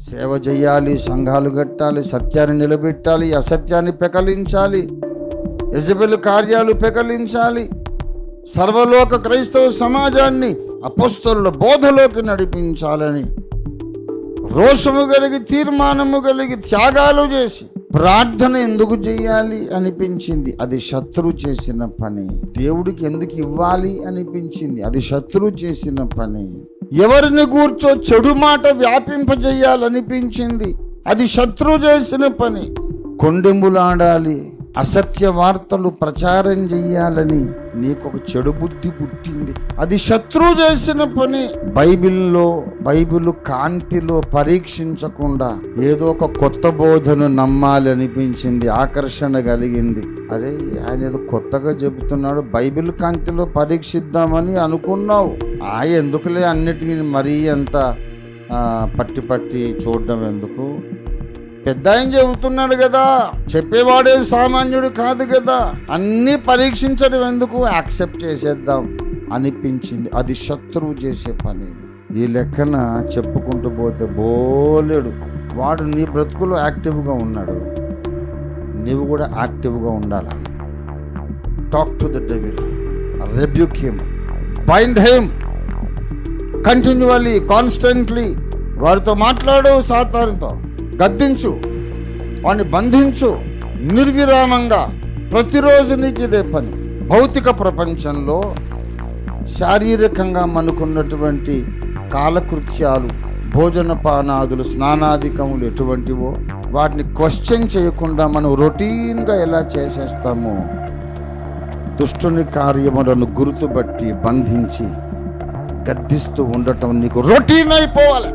సేవ చేయాలి సంఘాలు కట్టాలి సత్యాన్ని నిలబెట్టాలి అసత్యాన్ని పెకలించాలి యజబెల్ కార్యాలు పెకలించాలి. సర్వలోక క్రైస్తవ సమాజాన్ని అపస్తుల బోధలోకి నడిపించాలని రోషము కలిగి తీర్మానము కలిగి త్యాగాలు చేసి ప్రార్థన ఎందుకు చేయాలి అనిపించింది? అది శత్రువు చేసిన పని. దేవుడికి ఎందుకు ఇవ్వాలి అనిపించింది? అది శత్రువు చేసిన పని. ఎవరిని కూర్చో చెడు మాట వ్యాపింపజేయాలనిపించింది. అది శత్రు చేసిన పని. కొండెములాడాలి అసత్య వార్తలు ప్రచారం చెయ్యాలని నీకు ఒక చెడు బుద్ధి పుట్టింది. అది శత్రువు చేసిన పని. బైబిల్లో బైబిల్ కాంతిలో పరీక్షించకుండా ఏదో ఒక కొత్త బోధను నమ్మాలి అనిపించింది ఆకర్షణ కలిగింది. అరే ఆయన ఏదో కొత్తగా చెబుతున్నాడు బైబిల్ కాంతిలో పరీక్షిద్దామని అనుకున్నావు. ఆ ఎందుకులే అన్నిటికీ మరీ అంత పట్టి పట్టి చూడడం ఎందుకు? పెద్ద ఆయన చెబుతున్నాడు కదా చెప్పేవాడే సామాన్యుడు కాదు కదా అన్నీ పరీక్షించడం ఎందుకు? యాక్సెప్ట్ చేసేద్దాం అనిపించింది. అది శత్రువు చేసే పని. ఈ లెక్కన చెప్పుకుంటూ పోతే బోలేడు. వాడు నీ బ్రతుకులో యాక్టివ్గా ఉన్నాడు. నీవు కూడా యాక్టివ్గా ఉండాలి? Talk to the devil rebuke him bind him continually constantly వారితో మాట్లాడు సాతానుతో గద్దించు వాడిని బంధించు నిర్విరామంగా ప్రతిరోజు నీకు ఇదే పని. భౌతిక ప్రపంచంలో శారీరకంగా మనకున్నటువంటి కాలకృత్యాలు భోజన పానాదులు స్నానాధికములు ఎటువంటివో వాటిని క్వశ్చన్ చేయకుండా మనం రొటీన్గా ఎలా చేసేస్తామో దుష్టుని కార్యములను గుర్తుబట్టి బంధించి గద్దిస్తూ ఉండటం నీకు రొటీన్ అయిపోవాలి.